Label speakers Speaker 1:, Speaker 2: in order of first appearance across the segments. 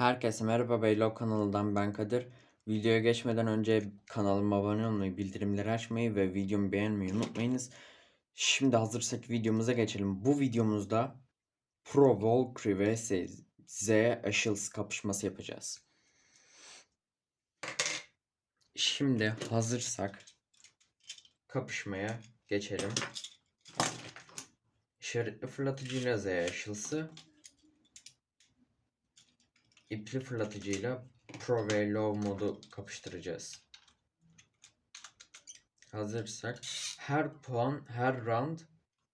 Speaker 1: Herkese merhaba Beylo kanalından ben Kadir. Videoya geçmeden önce kanalıma abone olmayı, bildirimleri açmayı ve videomu beğenmeyi unutmayınız. Şimdi hazırsak videomuza geçelim. Bu videomuzda Pro Valkyrie vs Z Ashles kapışması yapacağız. Şimdi hazırsak kapışmaya geçelim. İşaretli fırlatıcıyla Z Ashles'ı ipli fırlatıcıyla Pro ve Low modu kapıştıracağız. Hazırsak her puan her round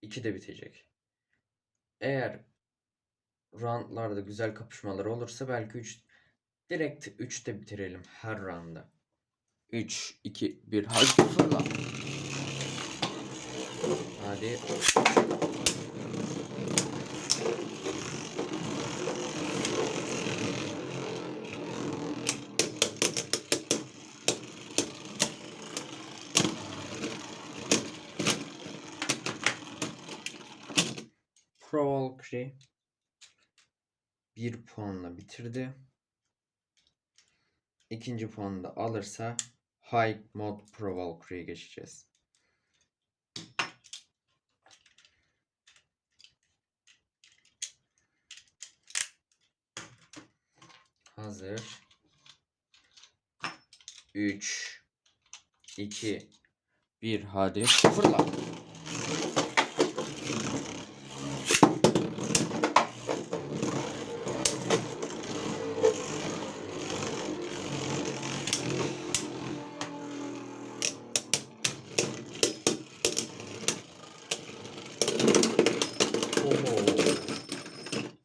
Speaker 1: 2'de bitecek. Eğer roundlarda güzel kapışmalar olursa belki 3 direkt 3'te bitirelim her rounda. 3 2 1 hadi fırla. Hadi. Valkyrie 1 puanla bitirdi. İkinci puanı da alırsa High Mod Pro geçeceğiz. Hazır. 3 2 1 hadi fırla.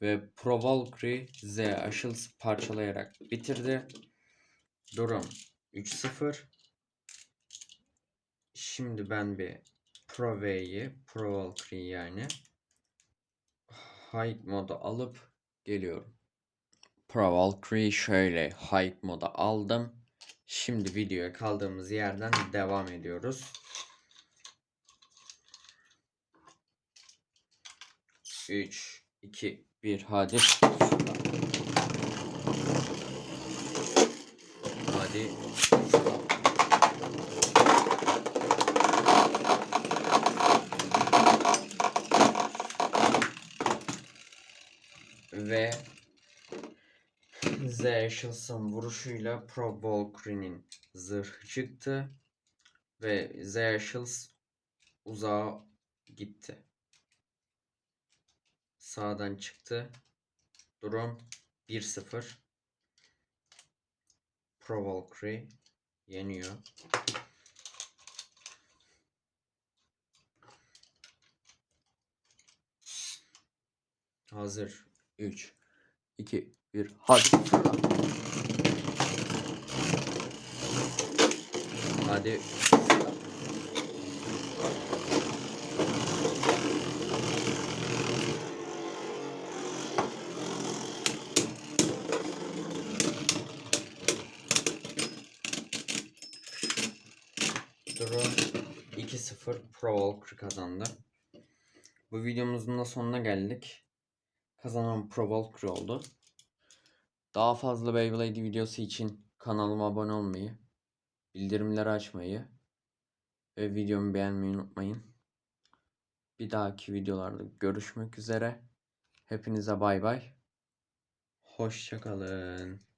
Speaker 1: Ve Pro Valkyrie Z Ashles parçalayarak bitirdi. Durum 3-0. Şimdi ben bir Pro V'yi, Pro Valkyrie yani High moda alıp geliyorum. Pro Valkyrie şöyle High moda aldım. Şimdi videoya kaldığımız yerden devam ediyoruz. 3, 2, 1 hadi. Hadi. Ve Z Ashils'ın vuruşuyla Pro Valkyrie'nin zırhı çıktı. Ve Z Ashils uzağa gitti. Sağdan çıktı. Durum 1-0. Pro Valkyrie yeniyor. Hazır. 3 2 1 Hadi. Hadi. Durum 2-0 Pro Valkyrie kazandı. Bu videomuzun da sonuna geldik. Kazanan Pro Valkyrie oldu. Daha fazla Beyblade videosu için kanalıma abone olmayı, bildirimleri açmayı ve videomu beğenmeyi unutmayın. Bir dahaki videolarda görüşmek üzere. Hepinize bay bay. Hoşçakalın.